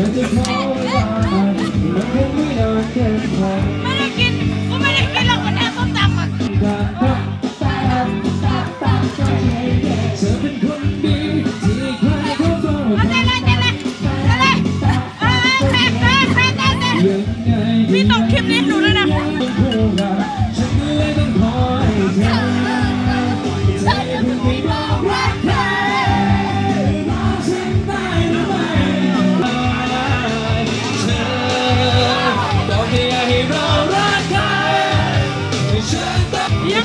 อยาจะขอเวลามันคงไม่นานแกินไป